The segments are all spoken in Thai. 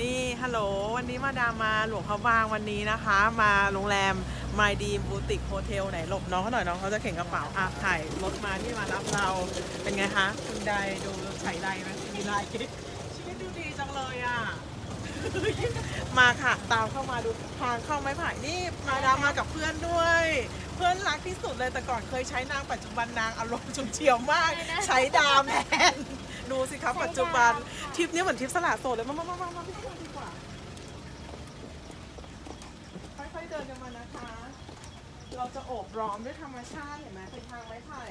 นี่ฮัลโหลวันนี้มาดามมาหลวงพระบางวันนี้นะคะ มาโรงแรม My d ี e บูติกโฮเทลไหนหลบน้องเขาหน่อยน้องเขาจะเข็นกระเป๋าอะถ่ายรถมาที่มารับเราเป็นไงคะคุณใดดูใช้ใดไหมมีไดชีวิตดูดีจังเลยอะ มาค่ะตามเข้ามาดูทางเข้าไม้ไผ่นี่มาดามมากับเพื่อนด้วย เพื่อนรักที่สุดเลยแต่ก่อนเคยใช้นางปัจจุบันนางอารมณ์ฉุนเฉียวมาก ใช้ดามแทน ดูสิครับปัจจุบันทริปนี้เหมือนทริปสละโสดเลยมามามามามาพี่เพื่อนดีกว่าค่อยๆเดินกันมานะคะ เราจะโอบล้อมด้วยธรรมชาติเห็นไหมเป็นทางไม้ไผ่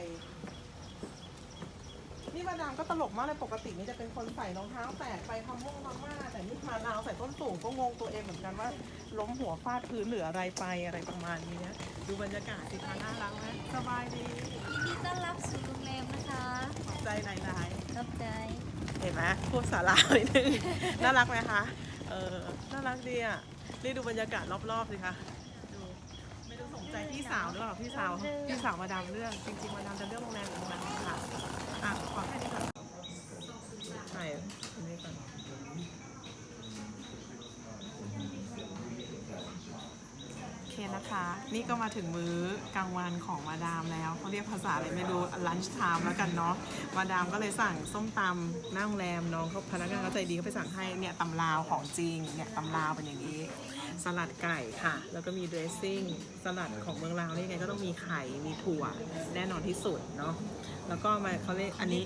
นี่มาดามก็ตลกมากเลยปกตินี่จะเป็นคนใส่รองเท้าแตะไปทำม่วงทำม่าแต่นี่มาลาวใส่ต้นสูงก็งงตัวเองเหมือนกันว่า ล้มหัวฟาดพื้นหรืออะไรไปอะไรประมาณนี้นะดูบรรยากาศสิคะน่ารักไหมสบายดียินดีต้อนรับสู่โรงแรมนะคะ ขอบใจไหนรั บใจ เห็นไหมพูดสาระหนิดนึง น่ารักไหมคะ เออ น่ารักดีอะ นี่ดูบรรยากาศรอบๆสิคะ ดู ไม่ต้องสนใจพี่สาวหรือเปล่าพี่สาว พี่สาวมาดามเรื่อง จริงๆมาดามจะเรื่องโรงแรมอีกโรงแรมหนึ่งค่ะ อะ ขอแค่นี้ก่อนใช่ไม่ก่อน โอเค นะคะ นี่ก็มาถึงมื้อกลางวันของมาดามแล้วเขาเรียกภาษาอะไรไม่รู้ลันช์ไทม์แล้วกันเนาะมาดามก็เลยสั่งส้มตำน้าโรงแรมน้องเขาพนักงานเขาใจดีเขาไปสั่งให้เนี่ยตำลาวของจริงเนี่ยตำลาวเป็นอย่างนี้ สลัดไก่ค่ะ แล้วก็มีเดรสซิ่งสลัดของเมืองลาวนี่ไงก็ต้องมีไข่มีถั่วแน่นอนที่สุดเนาะแล้วก็มาเขาเรียกอันนี้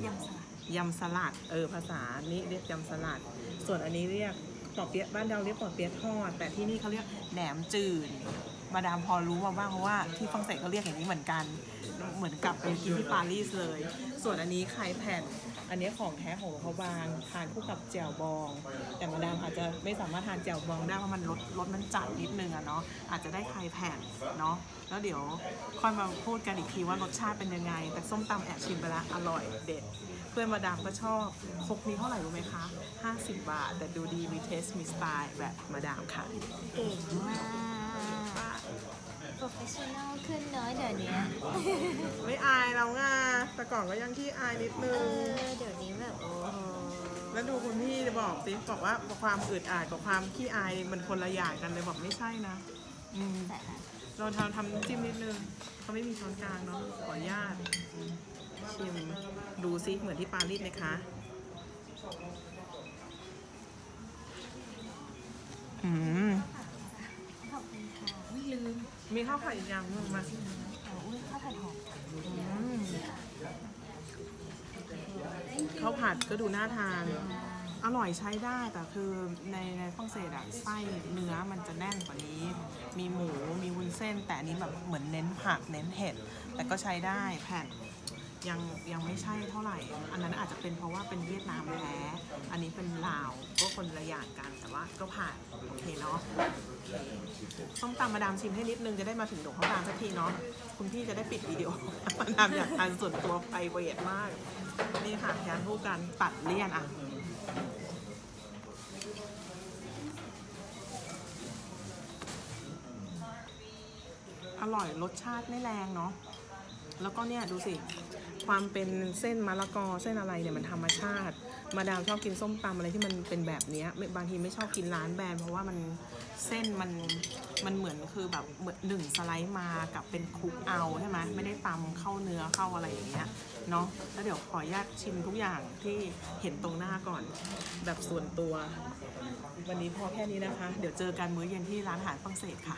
ยำสลัดเออภาษานี้เรียกยำสลัด ส่วนอันนี้เรียกปอเปี๊ยะบ้านเราเรียกปอเปี๊ยะทอด แต่ที่นี่เขาเรียกแหนมจืด มาดามพอรู้มาบ้างเพราะว่าที่ฝรั่งเศสเขาเรียกอย่างนี้เหมือนกัน เหมือนกับไปกินที่ปารีสเลย ส่วนอันนี้ไข่แผ่น อันนี้ของแท้ของเขาบาง ทานคู่กับแจ่วบอง แต่มาดามอาจจะไม่สามารถทานแจ่วบองได้เพราะมันรสรสมันจัดนิดนึงอะเนาะ อาจจะได้ไข่แผ่นเนาะ แล้วเดี๋ยวค่อยมาพูดกันอีกทีว่ารสชาติเป็นยังไง แต่ส้มตำแอบชิมไปแล้วอร่อยเด็ด เพื่อนมาดามก็ชอบคกนี้เท่าไหร่รู้ไหมคะ50 บาท แต่ดูดีมีเทสมีสไตล์แบบมาดามค่ะ เก่งมาก professional ขึ้นเน้อยเดี๋ยวนี้ไม่อายแล้วไงแต่ก่อนก็ยังที่อายนิดนึเอง อเดี๋ยวนี้แบบโอ้โหแล้วดูคุณพี่จะบอกสิบอกว่าความอึดอัดกับความขี้อายมันคนละอย่างกันเลยบอกไม่ใช่นะ อืมแต่ละเราทำทำน้ำจิ้มนิดนึงเขาไม่มีช้อนกลางเนาะขออนุญาตชิมดูซิเหมือนที่ปารีสไหมคะอืม ขอบคุณค่ะอุ้ยลื มมีข้าวผัดอีกอย่างหนึงมาอ๋ออุ้ยข้าวผัดหอมอืมข้าวผัดก็ดูน่าทาน อร่อยใช้ได้แต่คือในในฝรั่งเศสอะไส้เนื้อมันจะแน่นกว่านี้ มีหมูมีวุ้นเส้น แต่อันนี้แบบเหมือนเน้นผักเน้นเห็ดแต่ก็ใช้ได้แผ่น ยังยังไม่ใช่เท่าไหร่ อันนั้นอาจจะเป็นเพราะว่าเป็นเวียดนามแท้อันนี้เป็นลาวก็คนละอย่างกันแต่ว่าก็ผ่านโอเคเนาะส้มตำมาดามชิมให้นิดนึงจะได้มาถึงหลวงพ่อบางสักทีเนาะคุณพี่จะได้ปิดวิดีโอมาดามอยากทานส่วนตัวไปเวทมาก นี่ค่ะยานผู้กันตัดเลี่ยนอะอร่อยรสชาติไม่แรงเนาะ แล้วก็เนี่ยดูสิ ความเป็นเส้นมะละกอเส้นอะไรเนี่ยมันธรรมชาติ มาดามชอบกินส้มตำอะไรที่มันเป็นแบบเนี้ยไม่บางทีไม่ชอบกินร้านแบรนด์เพราะว่ามันเส้นมันมันเหมือนคือแบบเหมือนหนึ่งสไลด์มากับเป็นคลุกเอาใช่ไหมไม่ได้ตำเข้าเนื้อเข้าอะไรอย่างเงี้ยเนาะแล้วเดี๋ยวขออนุญาตชิมทุกอย่างที่เห็นตรงหน้าก่อนแบบส่วนตัว วันนี้พอแค่นี้นะคะ เดี๋ยวเจอกันมื้อเย็นที่ร้านอาหารฝรั่งเศสค่ะ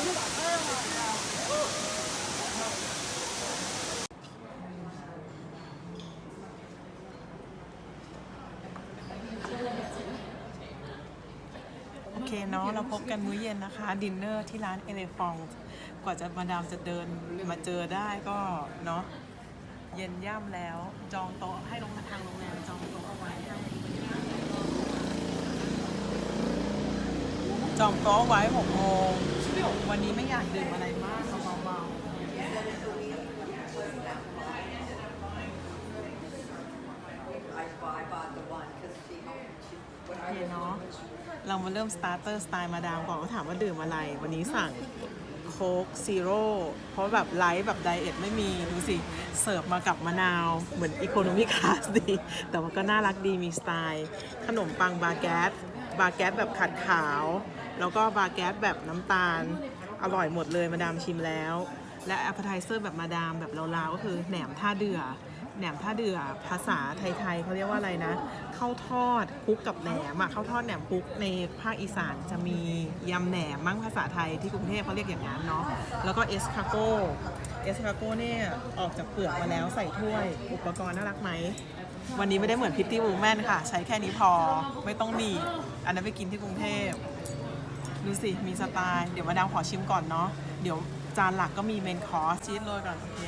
โอเคเนาะเราพบกันมื้อเย็นนะคะดินเนอร์ที่ร้านเอเลฟองกว่าจะมาดามจะเดินมาเจอได้ก็เนาะเย็นย่ำแล้ว จองโต๊ะให้โรงทางโรงแรมจองโต๊ะเอาไว้ให้จองโต๊ะไว้หกโมง วันนี้ไม่อยากดื่มอะไรมากเอาเบาๆโอเคเนาะเรามาเริ่มสตาร์เตอร์สไตล์มาดามก่อนเขาถามว่าดื่มอะไร วันนี้สั่งโค้กซีโร่เพราะแบบไลท์แบบไดเอทไม่มี ดูสิ เสิร์ฟมากับมะนาว เหมือนอีโคโนมิคลาสดี แต่ว่าก็น่ารักดีมีสไตล์ ขนมปังบาแกตบาแกตแบบขัดขาว แล้วก็บาแกตแบบน้ำตาล อร่อยหมดเลยมาดามชิมแล้ว และ a p p e t i z e r แบบมาดามแบบลาวๆก็คือแหนมท่าเดือแหนมท่าเดือภาษาไทยๆเขาเรียกว่าอะไรนะข้าวทอดคุกกับแหนมอะข้าวทอดแหนมคุกในภาคอีสานจะมียำแหนมมั้งภาษาไทยที่กรุงเทพเขาเรียกอย่างนั้นเนาะแล้วก็เอสคาโกเอสคาโกเนี่ยออกจากเปลือกมาแล้วใส่ถ้วย อุปกรณ์น่ารักไหมวันนี้ไม่ได้เหมือนพิตตี้วูแมนค่ะ ใช้แค่นี้พอไม่ต้องหนีอันนั้นไปกินที่กรุงเทพ ดูสิ มีสไตล์ เดี๋ยวมาดามขอชิมก่อนเนาะ เดี๋ยวจานหลักก็มีเมนคอร์สชีสโรยก่อนโอเค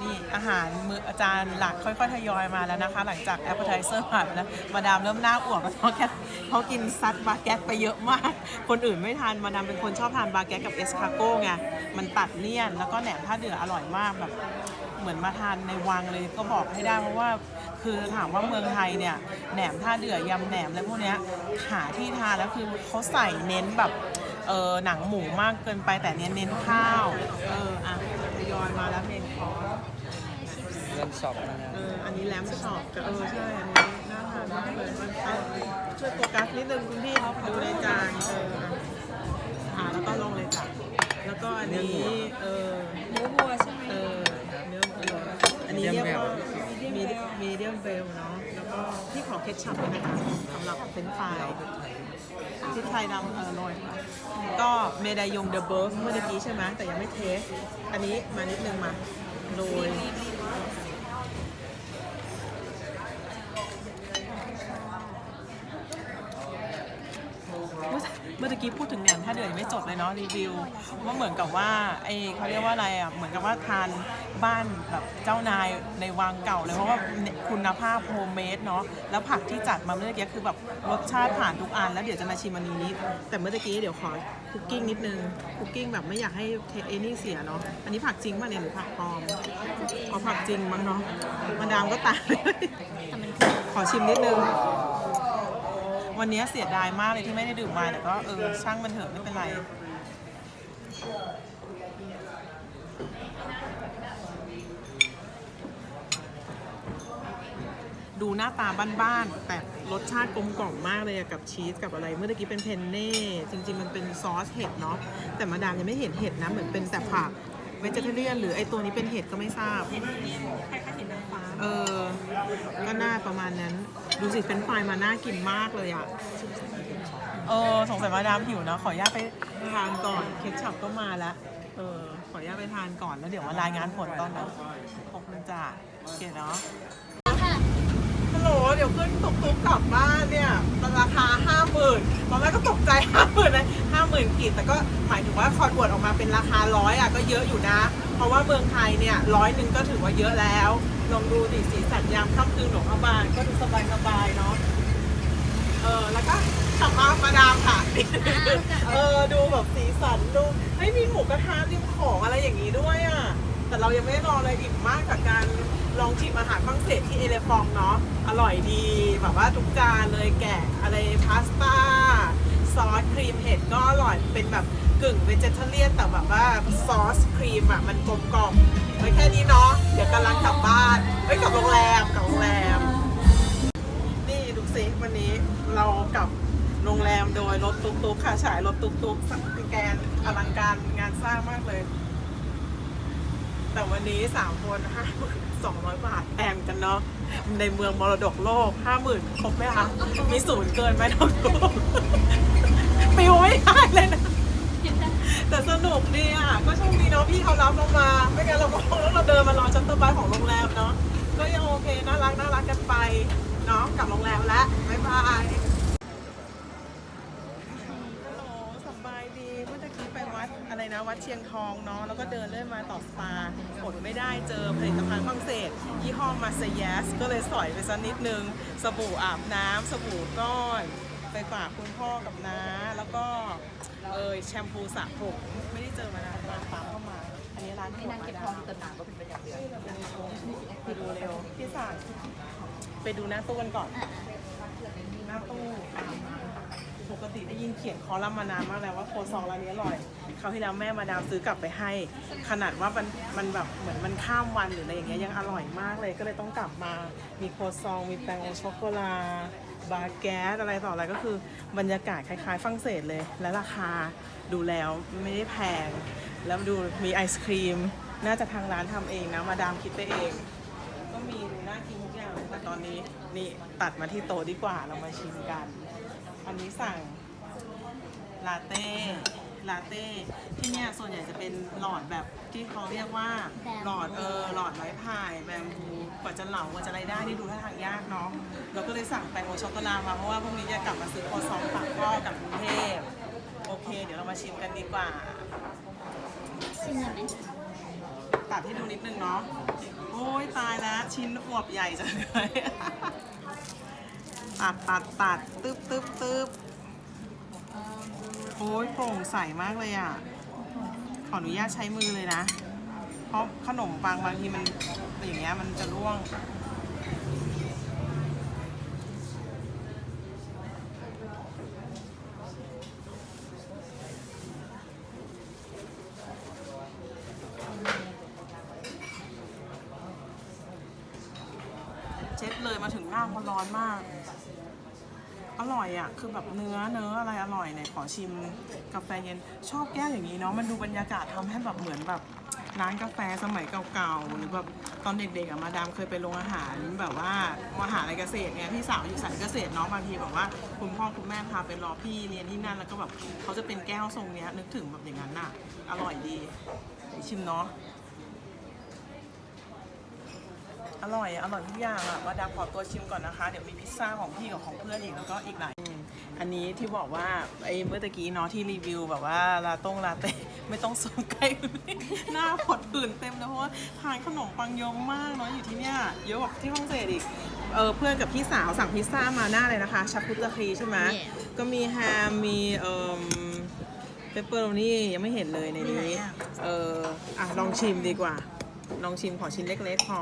นี่อาหารมืออาจารย์หลักค่อยๆทยอยมาแล้วนะคะ หลังจากแอปเปอร์ไทเซอร์ผ่านไปแล้วมาดามเริ่มหน้าอ้วกเพราะแค่เขากินซัดบาแกตไปเยอะมาก คนอื่นไม่ทานมาดามเป็นคนชอบทานบาแกตกับเอสคาโก้ไง มันตัดเลี่ยน แล้วก็แหนมท่าเดืออร่อยมากแบบ เหมือนมาทานในวังเลยก็บอกให้ได้เพราะว่า คือถามว่าเมืองไทยเนี่ยแหนมท่าเดือยำแหนมอะไรพวกเนี้ยหาที่ทานแล้วคือเขาใส่เน้นแบบเออหนังหมูมากเกินไปแต่เนี้ยเน้นข้าวเอออะทยอยมาแล้วเมนคอร์สเริ่มช็อปแล้วนะเอออันนี้แลมช็อปกับเออใช่อันนี้น่าทานมากเลยมันเอาช่วยโฟกัสนิดนึงคุณพี่ดูในจานเอออะแล้วก็ลงเลยจ้ะแล้วก็อันนี้เออเนื้อวัวใช่ไหมเออเนื้อวัวอันนี้เรียกว่า มีเดียมเวลเนาะแล้วก็ที่ขอเคชชัพด้วยนะคะสำหรับเฟรนช์ฟรายที่ไทยดำเออโรยค่ะก็เมดายงเดอะเบิร์ฟเมื่อกี้ใช่ไหมแต่ยังไม่เทส อันนี้มานิดนึงมาโรยเมื่อกี้พูดถึงแหนมถ้าเดือดยังไม่จบเลยเนาะรีวิวว่าเหมือนกับว่าไอเขาเรียกว่าอะไรอะเหมือนกับว่าทาน บ้านแบบเจ้านายในวังเก่าเลยเพราะว่าคุณภาพโฮมเมดเนาะแล้วผักที่จัดมาเมื่อกี้คือแบบรสชาติผ่านทุกอัน แล้วเดี๋ยวจะมาชิมอันนี้ แต่เมื่อกี้เดี๋ยวขอคุกกิ้งนิดนึงคุกกิ้งแบบไม่อยากให้เอนี่เสียเนาะอันนี้ผักจริงป่ะเนี่ยหรือผักปลอมเอาผักจริงมั้งเนาะมาดามก็ตายขอชิมนิดนึงวันนี้เสียดายมากเลยที่ไม่ได้ดื่มไวน์แต่ก็เออช่างมันเถอะไม่เป็นไร ดูหน้าตาบ้านๆ แต่รสชาติกลมกล่อมมากเลยอะกับชีสกับอะไร เมื่อกี้เป็นเพนเน่จริง ๆ มันเป็นซอสเห็ดเนาะแต่มาดามยังไม่เห็นเห็ดนะเหมือนเป็นแต่ผักเวจเทเรียนหรือไอตัวนี้เป็นเห็ดก็ไม่ทราบ เห็นเนี่ยคล้ายๆเห็นนางฟ้าเออ ก็น่าประมาณนั้น ดูสิเป็นไฟรายมาน่ากินมากเลยอะเออสงสัยมาดามหิวนะขออนุญาตไปทานก่อนเคชัพก็มาแล้วเออขออนุญาตไปทานก่อนแล้วเดี๋ยวมารายงานผลตอนนั้นขอบคุณจ้าโอเคเนาะฮัล โหลเดี๋ยวขึ้นตุกตุกกลับบ้านเนี่ยมันราคาห้าหมื่นตอนแรกก็ตกใจห้าหมื่นเลยห้าหมื่นกีบแต่ก็หมายถึงว่าคอนวอร์ตออกมาเป็นราคาร้อยอะก็เยอะอยู่นะ เพราะว่าเมืองไทยเนี่ยร้อยหนึ่งก็ถือว่าเยอะแล้ว ลองดูดิสีสันยามค่ำคืนหลวงพระบางก็ดูสบายสบายๆเนาะเออแล้วก็กลับมามาดามค่ะเออดูแบบสีสันดูไม่มีหมูกระทะริมของอะไรอย่างนี้ด้วยอะแต่เรายังไม่ได้ลองเลยอิ่มมากกับการ ลองชิมอาหารฝรั่งเศสที่เอเลฟองเนาะอร่อยดีแบบว่าทุกจานเลยแกะอะไรพาสต้าซอสครีมเห็ดก็อร่อยเป็นแบบกึ่งเวจเทเรียนแต่แบบว่าซอสครีมอะมันกลมกล่อมไว้แค่นี้เนาะเดี๋ยวกำลังกลับบ้านเอ้ยกลับโรงแรมกลับโรงแรม นี่ดูสิวันนี้เรากลับโรงแรมโดยรถตุ๊กตุกค่ะฉายรถตุ๊กตุกสังแกนอลังการงานสร้างมากเลย แต่วันนี้สามคนห้าหมื่นสองร้อยบาทแพงกันเนาะในเมืองมรดกโลกห้าหมื่นครบไหมคะมีศูนย์เกินไหมน้องดูปิวไม่ได้เลยนะแต่สนุกดีอะก็โชคดีเนาะพี่เขารับเรามาไม่งั้นเราก็คงเราเดินมารอชัตเตอร์บัสของโรงแรมเนาะก็ยังโอเคน่ารักน่ารักกันไปเนาะกลับโรงแรมแล้วบ๊ายบาย ฮัลโหลสบายดี เมื่อตะกี้ไปวัดอะไร นะ วัดเชียงทองเนาะแล้วก็เดินเล่นมาต่อสปาอดไม่ได้เจอผลิตภัณฑ์ฝรั่งเศสยี่ห้อมาเซยสก็เลยสอยไปสักนิดนึง สบู่อาบน้ำสบู่ก้อน ไปฝากคุณพ่อกับน้า แล้วก็เออแชมพูสระผมไม่ได้เจอมานานมากตามเข้ามา อันนี้ร้านที่นางเก็บทองตนานก็เป็นประจำเดือนไปดูเร็วพี่สายไปดูหน้าตู้กันก่อนหน้าตู้ ปกติได้ยินเขียนคอลัมน์มานานมากแล้วว่าโคซองร้านนี้อร่อยคราวที่แล้วแม่มาดามซื้อกลับไปให้ ขนาดว่ามันมันแบบเหมือนมันข้ามวันหรืออะไรอย่างเงี้ยยังอร่อยมากเลยก็เลยต้องกลับมา มีโคซองมีแตงโมช็อกโกแลตบาแก๊สอะไรต่ออะไรก็คือบรรยากาศคล้ายๆฝรั่งเศสเลย และราคาดูแล้วไม่ได้แพง แล้วดูมีไอศครีม น่าจะทางร้านทำเองนะมาดามคิดไปเอง ก็มีดูน่ากินทุกอย่างแต่ตอนนี้นี่ตัดมาที่โต๊ะดีกว่าเรามาชิมกัน อันนี้สั่งลาเต้ลาเต้ที่เนี่ยส่วนใหญ่จะเป็นหลอดแบบที่เขาเรียกว่าหลอดเออหลอดไม้พายแบมบูกว่าจะเหลากว่าจะอะไรได้นี่ดูท่าทางยากเนาะเราก็เลยสั่งแตงโมช็อกโกแลตมาเพราะว่าพรุ่งนี้จะกลับมาซื้อโคซองฝากพ่อกลับกรุงเทพโอเค เดี๋ยวเรามาชิมกันดีกว่าชิมเลยไหมตัดให้ดูนิดนึงเนาะโอ้ยตายแล้วชิ้นอวบใหญ่จังเลย ตัดตัดตัดตึ๊บตึ๊บตึ๊บโอ้ยโปร่งใสมากเลยอะ ขออนุญาตใช้มือเลยนะ เพราะขนมปังบางทีมันอย่างเงี้ยมันจะร่วง เช็ดเลยมาถึงหน้าเขาร้อนมาก อร่อยอะ คือแบบเนื้อเนื้ออะไรอร่อยเนี่ยขอชิมกาแฟเย็นชอบแก้วอย่างนี้เนาะมันดูบรรยากาศทำให้แบบเหมือนแบบร้านกาแฟสมัยเก่าๆหรือแบบตอนเด็กๆอะมาดามเคยไปโรงอาหารแบบว่ามหาลัยเกษตรเนี่ยพี่สาวอยู่สายเกษตรเนาะบางทีแบบว่าคุณพ่อคุณแม่พาไปรอพี่เรียนที่นั่นแล้วก็แบบเขาจะเป็นแก้วทรงเนี้ยนึกถึงแบบอย่างนั้นน่ะอร่อยดีชิมเนาะอร่อยอะอร่อยทุกอย่างอะมาดามขอตัวชิมก่อนนะคะ เดี๋ยวมีพิซซ่าของพี่กับของเพื่อนอีกแล้วก็อีกหลาย อืมอันนี้ที่บอกว่าไอ้เมื่อตะกี้เนาะที่รีวิวแบบว่าลาต้งลาเต้ไม่ต้องซูมใกล้ หน้าผดผื่นเต็มเลยเพราะว่าทานขนมปังเยอะมากเนาะอยู่ที่เนี่ยเยอะกว่าที่ฝรั่งเศสอีกเออเพื่อนกับพี่สาวสั่งพิซซ่ามาหน้าเลยนะคะชาพุตะคีใช่ไหมก็มีแฮมมีเอ่อเปปเปอโรนี่ยังไม่เห็นเลยในนี้เอออะลองชิมดีกว่า ลองชิมขอชิ้นเล็กๆพอ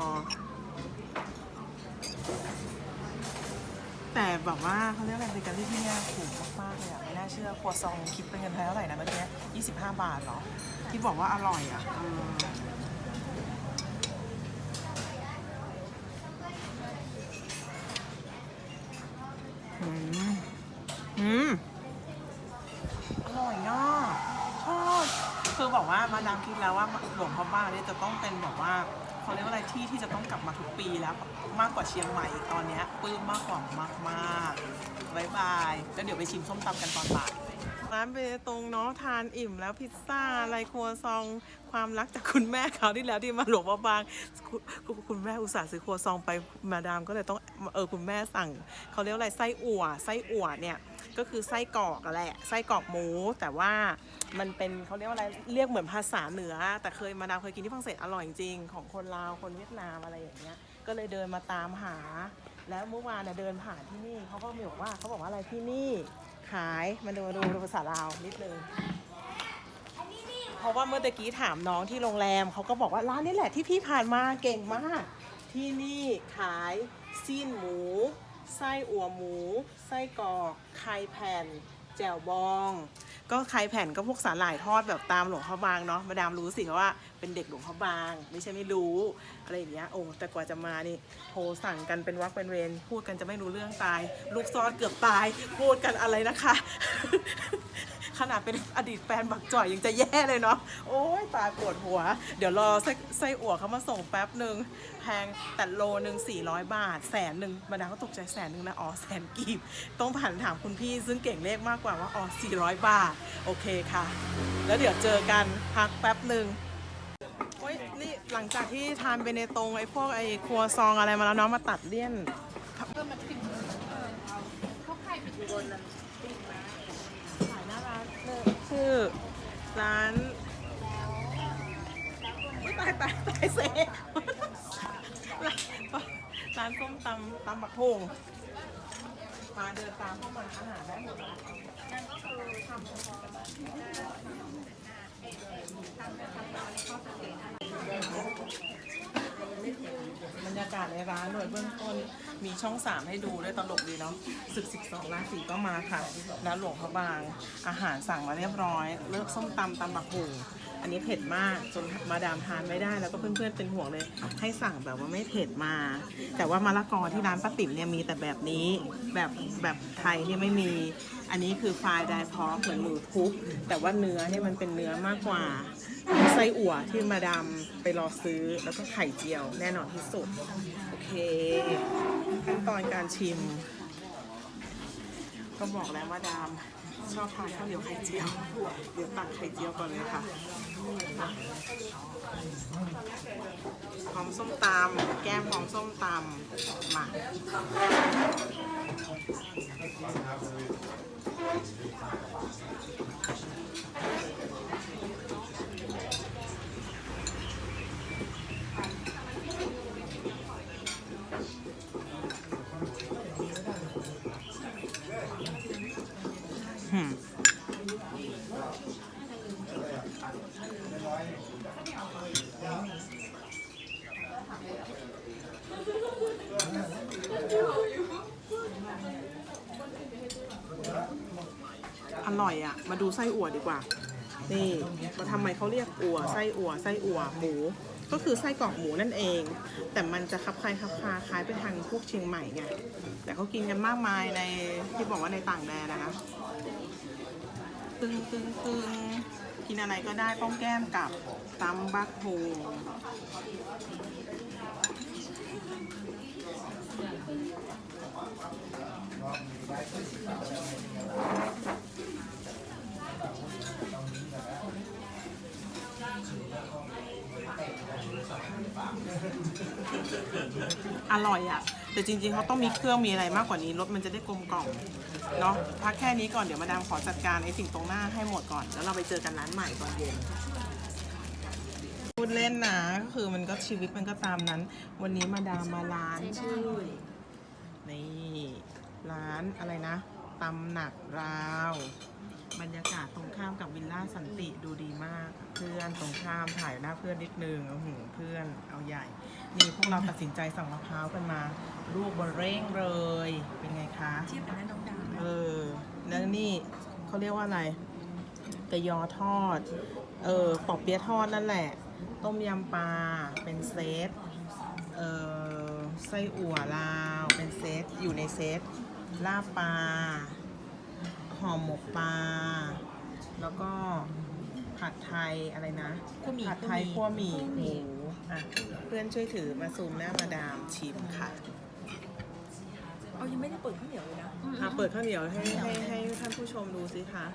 แต่แบบว่าเขาเรียกอะไรบริการที่ที่เนี่ยถูกมากๆเลยอะไม่น่าเชื่อครัวซองคิดเป็นเงินไทยเท่าไหร่นะเมื่อกี้25บาทเหรอ ที่บอกว่าอร่อยอะอืมอืมอืมอร่อยอะชอบคือบอกว่ามาดามคิดแล้วว่าหลวงพ่อบ้านเนี่ยจะต้องเป็นแบบว่า เขาเรียกว่าอะไรที่ที่จะต้องกลับมาทุกปีแล้วมากกว่าเชียงใหม่อีกตอนเนี้ยปลื้มมากกว่ามากมากๆบายบายแล้วเดี๋ยวไปชิมส้มตำกันตอนบ่าย ร้านเบตงเนาะทานอิ่มแล้วพิซซ่าอะไรครัวซองความรักจากคุณแม่เขาที่แล้วที่มาหลวงพ่อบางคุณคุณคุณแม่อุตส่าห์ซื้อครัวซองไปมาดามก็เลยต้องเออคุณแม่สั่งเขาเรียกอะไรไส้อั่วไส้อั่วเนี่ยก็คือไส้กรอกอะแหละไส้กรอกหมู แต่ว่ามันเป็นเขาเรียกว่าอะไรเรียกเหมือนภาษาเหนือ แต่เคยมาดามเคยกินที่ฝรั่งเศสอร่อยจริงของคนลาวคนเวียดนามอะไรอย่างเงี้ยก็เลยเดินมาตามหา แล้วเมื่อวานเดินผ่านที่นี่เขาก็มีบอกว่าเขาบอกว่าอะไรที่นี่ ขายมาดูดูดูภาษาลาวนิดนึงเพราะว่าเมื่อตะกี้ถามน้องที่โรงแรมเขาก็บอกว่าร้านนี้แหละที่พี่ผ่านมาเก่งมาก ที่นี่ขายซีนหมู ไส้อั่วหมู ไส้กรอกไข่แผ่น แจ่วบอง ก็ไข่แผ่นก็พวกสาหร่ายทอดแบบตามหลวงพ่อบางเนาะมาดามรู้สิว่าเป็นเด็กหลวงพ่อบาง ไม่ใช่ไม่รู้อะไรอย่างเงี้ยโอ้แต่กว่าจะมานี่โทรสั่งกันเป็นวักเป็นเวรพูดกันจะไม่รู้เรื่องตาย ลูกซอสเกือบตาย พูดกันอะไรนะคะ ขนาดเป็นอดีตแฟนบักจ่อยยังจะแย่เลยเนาะโอ้ยตายปวดหัว เดี๋ยวรอไส้ไส้อั่วเขามาส่งแป๊บหนึ่ง งแต่โลหนึ่ง400 บาทแสนหนึ่งบรรดาก็ตกใจแสนหนึ่งนะอ๋อแสนกีบต้องผ่านถามคุณพี่ซึ่งเก่งเลขมากกว่าว่าอ๋อ400 บาท โอเคค่ะ แล้วเดี๋ยวเจอกันพักแป๊บหนึ่งโอ้ยนี่หลังจากที่ทานเบเนตงไอ้พวกไอ้ครัวซองอะไรมาแล้วเนาะมาตัดเลี่ยนขายหน้าร้านเลยชื่อร้านตายตายตายเซ ร้านส้มตำตำบักโพงมาเดินตามเข้ามาอาหารได้หมดแล้วนั่นก็คือทำบรรยากาศในร้านโดยเบื้องต้นมีช่องสามให้ดูด้วยตลกดีเนาะศึกสิบสองราศีก็มาค่ะร้านหลวงพระบางอาหารสั่งมาเรียบร้อย เลือกส้มตำตำบักหุ่ง อันนี้เผ็ดมาก จนมาดามทานไม่ได้แล้วก็เพื่อนๆเป็นห่วงเลย ให้สั่งแบบว่าไม่เผ็ดมา แต่ว่ามะละกอที่ร้านป้าติ๋มเนี่ยมีแต่แบบนี้แบบแบบไทยเนี่ยไม่มี อันนี้คือฟรายไดพอเหมือนหมูทุบแต่ว่าเนื้อเนี่ยมันเป็นเนื้อมากกว่าไส้อั่วที่มาดามไปรอซื้อแล้วก็ไข่เจียวแน่นอนที่สุด โอเคขั้นตอนการชิม ก็บอกแล้วมาดาม ชอบทานข้าวเหนียวไข่เจียว เดี๋ยวตักไข่เจียวก่อนเลยค่ะหอมส้มตำแก้มหอมส้มตำมา หืมอร่อยอะ มาดูไส้อั่วดีกว่า นี่มาทำไมเขาเรียกอั่วไส้อั่วไส้อั่วหมู ก็คือไส้กรอกหมูนั่นเอง แต่มันจะคับคล้ายคับคาคล้ายไปทางพวกเชียงใหม่ไงแต่เขากินกันมากมายในที่บอกว่าในต่างแดนนะคะตึงตึงตึงกินอะไรก็ได้ต้องแก้มกับตำบักโฮ อร่อยอะแต่จริงๆเขาต้องมีเครื่องมีอะไรมากกว่านี้รสมันจะได้กลมกล่อมเนาะพักแค่นี้ก่อนเดี๋ยวมาดามขอจัดการไอ้สิ่งตรงหน้าให้หมดก่อน แล้วเราไปเจอกันร้านใหม่ตอนเย็นพูดเล่นนะก็คือมันก็ชีวิตมันก็ตามนั้น วันนี้มาดามมาร้านชื่อนี่ร้านอะไรนะตำหนักราว บรรยากาศตรงข้ามกับวิลล่าสันติดูดีมากเพื่อนตรงข้ามถ่ายหน้าเพื่อนนิดนึงโอ้โหเพื่อนเอาใหญ่นี่พวกเราตัดสินใจสั่งมะพร้าวกันมาลูกเบอร์เร่งเลยเป็นไงคะเทียบกับนั้นน้องดาวเออแล้วนี่เขาเรียกว่าอะไรกระยอทอด เออปอบเปี๊ยะทอดนั่นแหละ ต้มยำปลาเป็นเซตเออไส้อั่วลาวเป็นเซตอยู่ในเซตลาบปลา ห่อหมกปลา แล้วก็ผัดไทยอะไรนะคั่วหมี่ผัดไทยคั่วหมี่หมูอะเพื่อนช่วยถือมาซูมหน้ามาดามชิมค่ะเอายังไม่ได้เปิดข้าวเหนียวเลยนะอะเปิดข้าวเหนียวให้ให้ให้ท่านผู้ชมดูสิคะ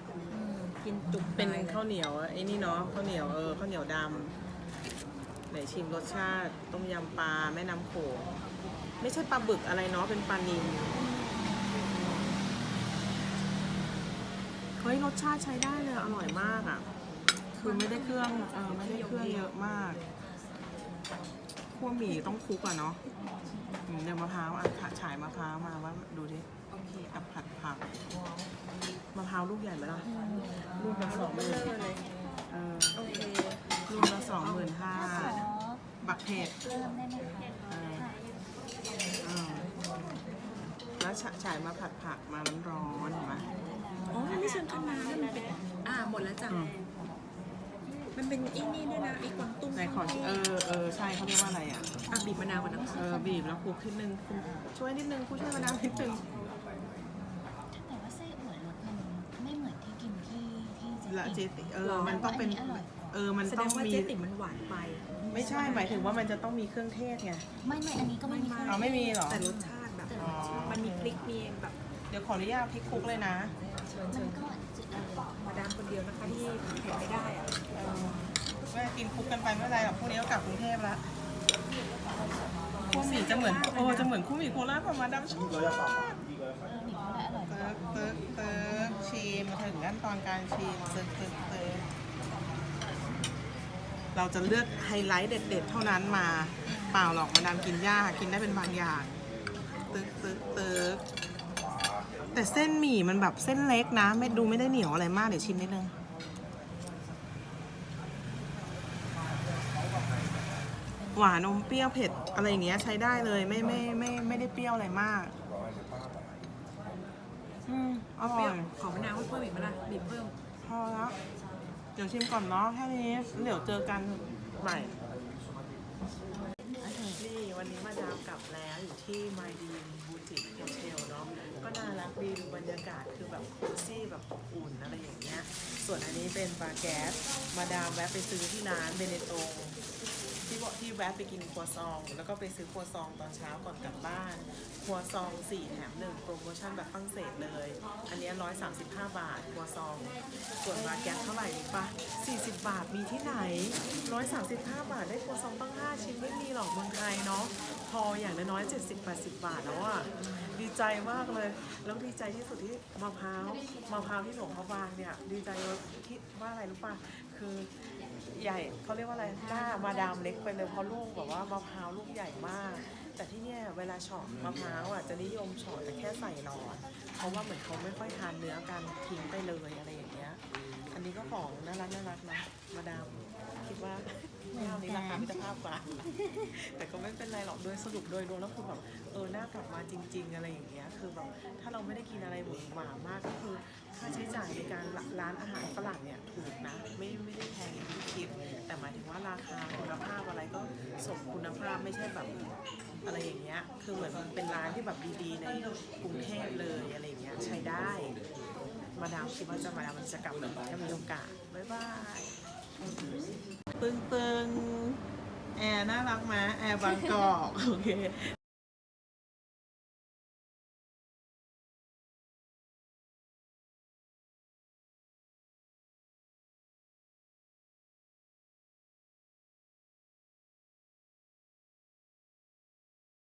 กินจุกเป็นตายลยข้าวเหนียวไอ้นี่เนาะข้าวเหนียวเออข้าวเหนียวดำไหนชิมรสชาติต้มยำปลาแม่น้ำโขงไม่ใช่ปลาบึกอะไรเนาะเป็นปลานิล เฮ้ยรสชาติใช้ได้เลยอร่อยมากอะ คือไม่ได้เครื่องเออไม่ได้เครื่องเยอะมากคั่วหมี่ต้องคลุกอะเนาะเดี๋ยวมะพร้าวอะฉายมะพร้าวมาว่าดูดิอับผัดผักมะพร้าวลูกใหญ่ไหมล่ะลูกละสองหมื่นเออโอเคลูกละสองหมื่นห้าบักเผ็ดเริ่มได้ไหมคะแล้วฉะฉายมาผัดผักมาร้อนๆเห็นไหม อ๋อมันไม่เชิงคณะน้ามันเป็นอ่าหมดแล้วจ้ะ อืม มันเป็นไอ้นี่ด้วยนะไอ้กวางตุ้งในขอเออเออใช่เขาเรียกว่าอะไรอะ อะบีบมะนาวก่อนนะเออบีบแล้วคลุกนิดนึงคุณช่วยนิดนึงผู้ช่วยมะนาวนิดนึงแต่ว่าไส้อั่วรสมันไม่เหมือนที่กินที่ที่เจ๊ละเจติ๋มติเออมันต้องเป็นอันนี้อร่อยกว่าเออมันแสดต้องงว่ามี เจ๊ติ๋มมันหวานไปไม่ใช่หมายถึงว่ามันจะต้องมีเครื่องเทศไง ไม่ไม่อันนี้ก็ไม่มีเครื่องเอาไม่มีเหรอ แต่รสชาติแบบ อ๋อ มันมีพริกมีแบบ เดี๋ยวขออนุญาตพลิกคลุกเลยนะ เชิญเชินญก็จืดเลยมาดามคนเดียวนะคะที่เผ็ดไม่ได้อะแม่กินคุกกันไปไม่เป็นไรหรอกพรุ่งนี้ก็กลับกรุงเทพแล้วคู่หมี่จะเหมือนโอ้จะเหมือนคู่หมี่โคราชประมาณดัมชอบเออหมี่ก็ได้อร่อยกว่าเติร์กเติร์กเติร์กชิมมาถึงขั้นตอนการชิมเติร์กเติร์กเติร์กเราจะเลือกไฮไลท์เด็ด ๆ เท่านั้นมา เปล่าหรอกมาดามกินยากกินได้เป็นบางอย่าง เติร์กเติร์กเติร์ก แต่เส้นหมี่มันแบบเส้นเล็กนะ ไม่ดูไม่ได้เหนียวอะไรมาก เดี๋ยวชิมนิดนึงหหวานนมเปรี้ยวเผ็ดอะไรอย่างเงี้ยใช้ได้เลยไม่ไม่ไม่ไม่ได้เปรี้ยวอะไรมากอืมอเปร่รี้อยวยขอมะนาวให้เพิ่มอีกไหมล่ะบีบเพิ่ม พอแล้วเดี๋ยวชิมก่อนเนาะแค่นี้เดี๋ยวเจอกันใหม่โอเคนี่วันนี้มาดามกลับแล้วอยู่ที่ My Dream Boutique Hotel เนาะ ก็น่ารักดีดูบรรยากาศคือแบบโคซี่แบบอบอุ่นอะไรอย่างเงี้ย ส่วนอันนี้เป็นปลาแก๊สมาดามแวะไปซื้อที่ร้านเบเนโตที่บอกที่แวะไปกินครัวซอง แล้วก็ไปซื้อครัวซองตอนเช้าก่อนกลับบ้าน ครัวซอง4แถม1โปรโมชั่นแบบฝรั่งเศสเลย อันเนี้ย135 บาท ครัวซอง ส่วนมาแก๊สเท่าไหร่รู้ปะ40 บาทมีที่ไหน 135 บาทได้ครัวซองตั้ง 5 ชิ้นไม่มีหรอกเมืองไทยเนาะพออย่างน้อยๆ70-80 บาทแล้วอะดีใจมากเลย แล้วดีใจที่สุดที่มะพร้าวมะพร้าวที่หลวงพระบางเนี่ย ดีใจที่ว่าอะไรรู้ป่ะคือใหญ่เขาเรียกว่าอะไรหน้ามาดามเล็กไปเลยเพราะลูกแบบว่ามะพร้าวลูกใหญ่มาก แต่ที่เนี่ยเวลาเฉาะมะพร้าวอะจะนิยมเฉาะแต่แค่ใส่หลอดเพราะว่าเหมือนเขาไม่ค่อยทานเนื้อกันทิ้งไปเลยอะไร อันนี้ก็ของน่ารักน่ารักนะมาดามคิดว่าไม่เอานี้ราคามิตรภาพกว่า แต่ก็ไม่เป็นไรหรอกโดยสรุปโดยรวมแล้วคือแบบเออหน่ากลับมาจริง ๆ อะไรอย่างเงี้ยคือแบบถ้าเราไม่ได้กินอะไรหวือหวามากก็คือค่าใช้จ่ายในการร้านอาหารฝรั่งเนี่ยถูกนะไม่ไม่ได้แพงอย่างที่คิด แต่หมายถึงว่าราคาคุณภาพอะไรก็สมคุณภาพไม่ใช่แบบอะไรอย่างเงี้ยคือเหมือนเป็นร้านที่แบบดีๆในกรุงเทพเลยอะไรอย่างเงี้ยใช้ได้ มาดามคิดว่าจะมาดามมันจะกลับถ้ามีโอกาส บ๊ายบายตึงตึงๆแอร์น่ารักไหมแอร์บางกอก โอเค